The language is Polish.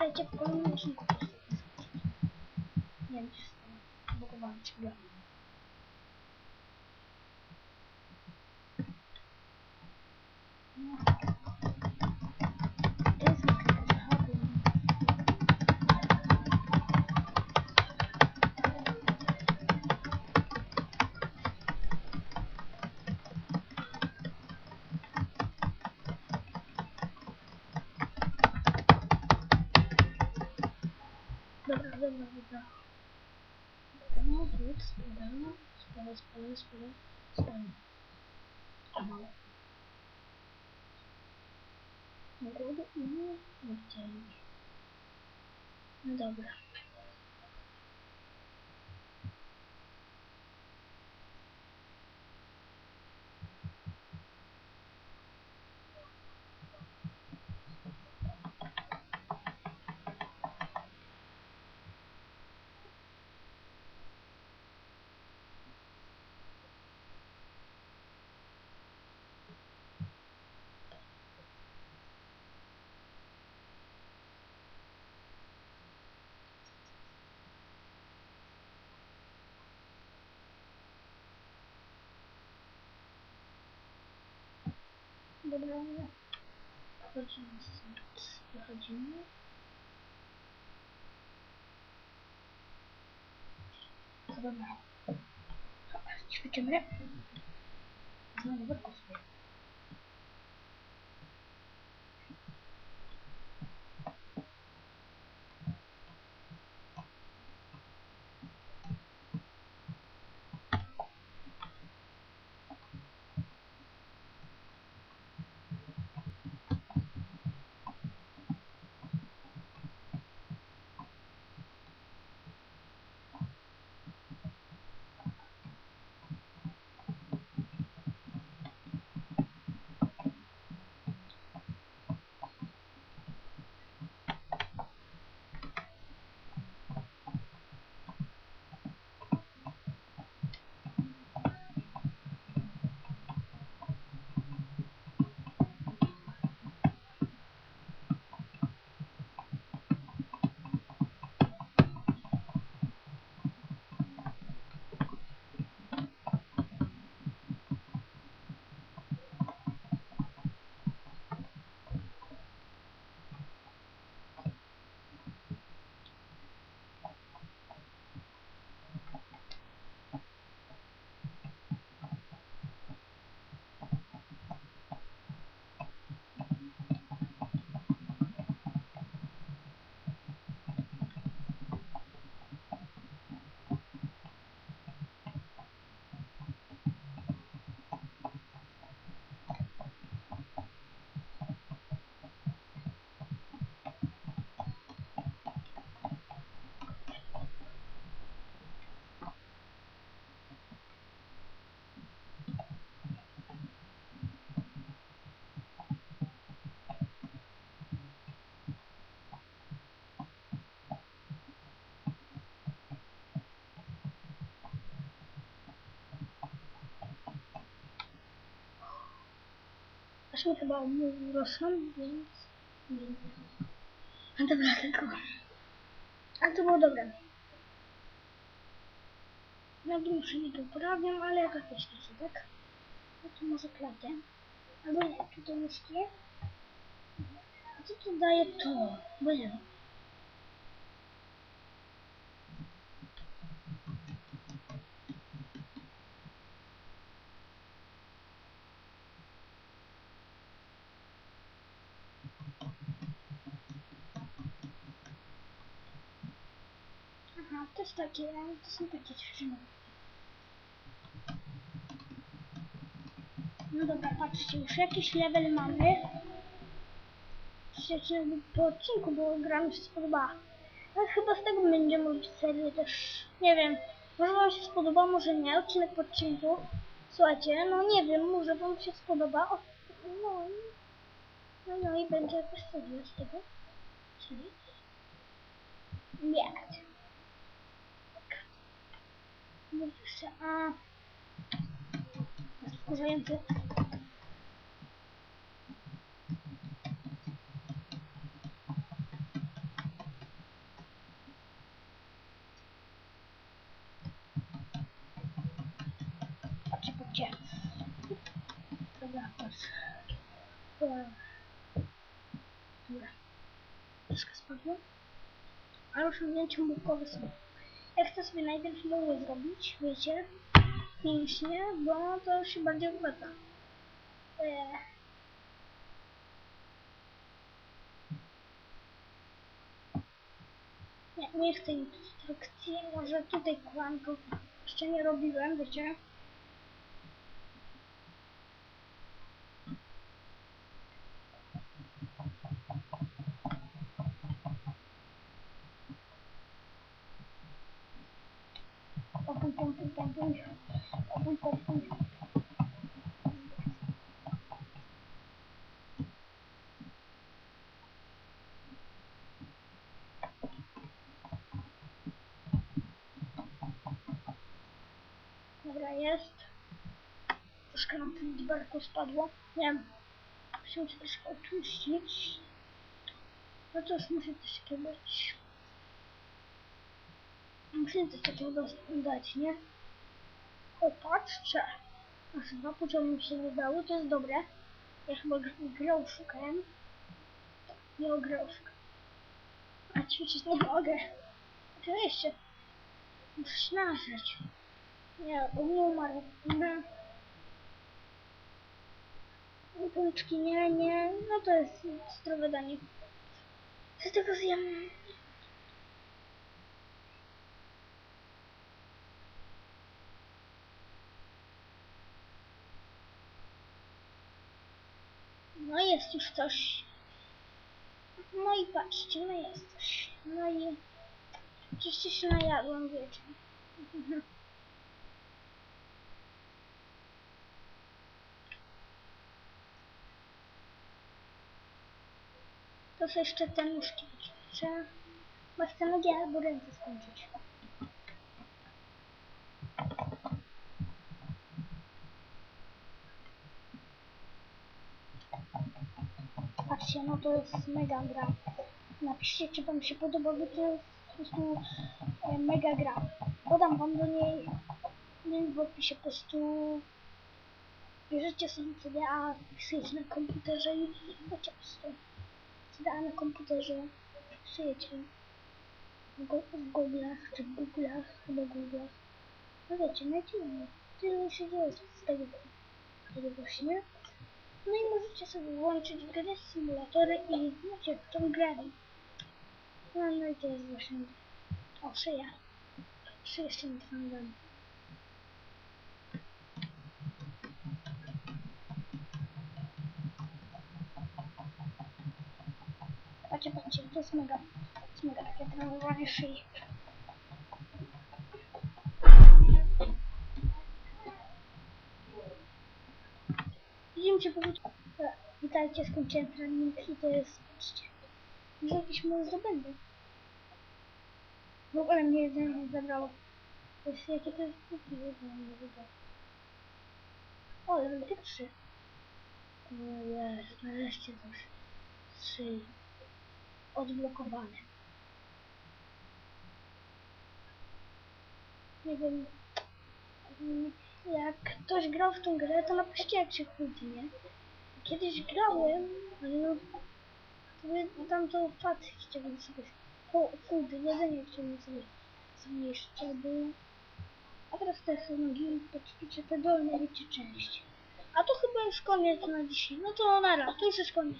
pamiętajcie, w kolejnym odcinku też tak zaskoczyć. Nie wiem, czy jestem blokowany ciągle. No. To Вот, спадаем, спадаем, спадаем, спадаем, спадаем. Ага. Награда и нефтяник. Ну, добра. Widzieli. No dobra. Dobra, wchodzimy stąd. Wychodzimy. To mi chyba urosną, więc... A dobra, tylko... A to było dobre. Nogi muszę nie poprawiam, ale jaka też jest, tak? No to może klatę. Albo nie, czy to niskie? A co to daje to? Bo nie wiem. To jest takie, to są takie ćwiczenia. No dobra, patrzcie, już jakiś level mamy. Trzeci po odcinku, bo gra mi się spodobała. No chyba z tego będziemy robić serię też. Nie wiem, może wam się spodoba, może nie, odcinek po odcinku. Słuchajcie, no nie wiem, może wam się spodoba. O, no, no, no i będzie jakaś seria z tego. Czyli... Nie. Jeszcze A. Wkurzający. Patrzcie, patrzcie. Dobra, patrz. Dobra. Troszkę spadło. Ale już zdjęcie mukowe są. Ja chcę sobie najpierw muły zrobić, wiecie? Mięśnie, bo to się bardziej opłaca. Eee. Nie, nie chcę instrukcji, może tutaj kłanko jeszcze nie robiłem, wiecie? Popuj, popuj. Popuj, popuj. Dobra, jest. Troszkę nam tym zberku spadło. Nie wiem. Się troszkę oczyścić. No już musi coś takiego. Musimy coś takiego dać, nie? O, patrzcie. Aż dwa poziomy mi się nie dały, to jest dobre. Ja chyba gr- grał szukałem. Nie o grał szukałem. A ćwiczyć nie mogę. Oczywiście. Muszę się nażreć. Nie, on nie umarł. Nie. Pączki, nie, nie. No to jest zdrowe danie. Co tego zjem? No jest już coś. No i patrzcie, no jest coś. No i oczywiście się najadłam, wiecie. To jeszcze te nóżki ćwiczę. Bo chcę nogi albo ręce skończyć. Patrzcie, no to jest mega gra. Napiszcie, czy wam się podoba, bo to jest po prostu e, mega gra. Podam wam do niej link w opisie, po prostu bierzecie sobie CDA, wpisujecie na komputerze i wiecie po prostu CDA na komputerze, wpisujecie w, w Google'ach, czy w Google'ach, chyba Google'ach. No wiecie, tyle. Tyle się dzieje z tego, tego właśnie. No i możecie sobie włączyć grę symulatory i wiecie, w tą grę. No, no i to jest właśnie... O, szyja. Szyja jeszcze nie trwam Patrzcie, patrzcie, to jest mega, to jest mega takie trenowanie szyi. Witajcie, skończyłem trening i to jest, może jakieś moje zdobędę. W ogóle mnie jedzenie nie zabrało. Jest jakie to jest kuki nie zabrało. O, level pierwszy. O jest, nareszcie coś. Trzy. Odblokowane. Nie wiem. mm, Jak ktoś grał w tą grę, to napiszcie jak się chodzi, nie? Kiedyś grałem, ale no... Sobie tam to fat chciałbym sobie... Food, jedzenie chciałbym sobie zjeść, żeby... A teraz te nogi, poćwiczę te dolne, wiecie, części. A to chyba już koniec na dzisiaj. No to nara, to już jest koniec.